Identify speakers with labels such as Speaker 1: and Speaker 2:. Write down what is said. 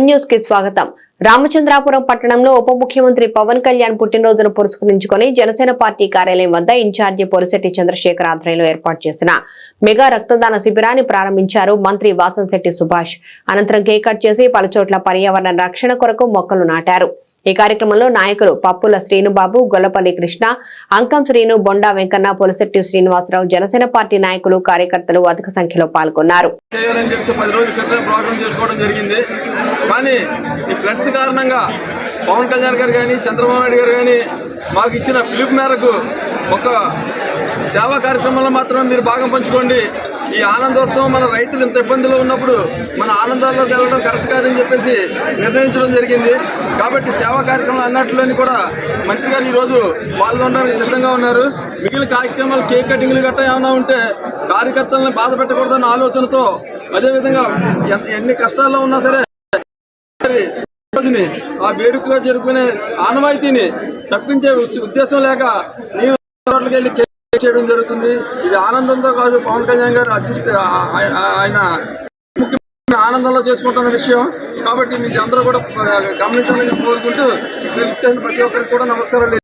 Speaker 1: న్యూస్కి స్వాగతం. రామచంద్రాపురం పట్టణంలో ఉప ముఖ్యమంత్రి పవన్ కళ్యాణ్ పుట్టినరోజును పురస్కరించుకొని జనసేన పార్టీ కార్యాలయం వద్ద ఇన్ఛార్జి పొలిశెట్టి చంద్రశేఖర్ ఆధ్వర్యంలో ఏర్పాటు చేసిన మెగా రక్తదాన శిబిరాన్ని ప్రారంభించారు మంత్రి వాసంశెట్టి సుభాష్. అనంతరం కేక్ కట్ చేసి పలుచోట్ల పర్యావరణ రక్షణ కొరకు మొక్కలు నాటారు. ఈ కార్యక్రమంలో నాయకులు పప్పుల శ్రీనుబాబు గొల్లపల్లి కృష్ణ అంకం శ్రీను బొండా వెంకన్న పొలిశెట్టి శ్రీనివాసరావు జనసేన పార్టీ నాయకులు కార్యకర్తలు అధిక సంఖ్యలో పాల్గొన్నారు.
Speaker 2: చేయాలని కారణంగా పవన్ కళ్యాణ్ గారు కానీ చంద్రబాబు నాయుడు గారు కానీ మాకు ఇచ్చిన పిలుపు మేరకు ఒక సేవా కార్యక్రమంలో మాత్రమే మీరు భాగం పంచుకోండి. ఈ ఆనందోత్సవం మన రైతులు ఇంత ఇబ్బందులు ఉన్నప్పుడు మన ఆనందాల్లోకి వెళ్ళడం కరెక్ట్ కాదని చెప్పేసి నిర్ణయించడం జరిగింది. కాబట్టి సేవా కార్యక్రమం అన్నట్లోని కూడా మంత్రి గారు ఈరోజు పాల్గొనడానికి సిద్ధంగా ఉన్నారు. మిగిలిన కార్యక్రమాలు కేక్ కటింగ్లు గట్టా ఏమైనా ఉంటే కార్యకర్తలను బాధ పెట్టకూడదన్న ఆలోచనతో అదేవిధంగా ఎన్ని కష్టాల్లో ఉన్నా సరే రోజుని ఆ వేడుకగా జరుపుకునే ఆనవాయితీని తప్పించే ఉద్దేశం లేక నేను వెళ్ళి చేయడం జరుగుతుంది. ఇది ఆనందంతో కాదు పవన్ కళ్యాణ్ గారు ఆయన ముఖ్యమైన ఆనందంలో చేసుకుంటున్న విషయం. కాబట్టి మీకు అందరూ కూడా గమనించాలని కోరుకుంటూ ప్రతి ఒక్కరికి కూడా నమస్కారాలు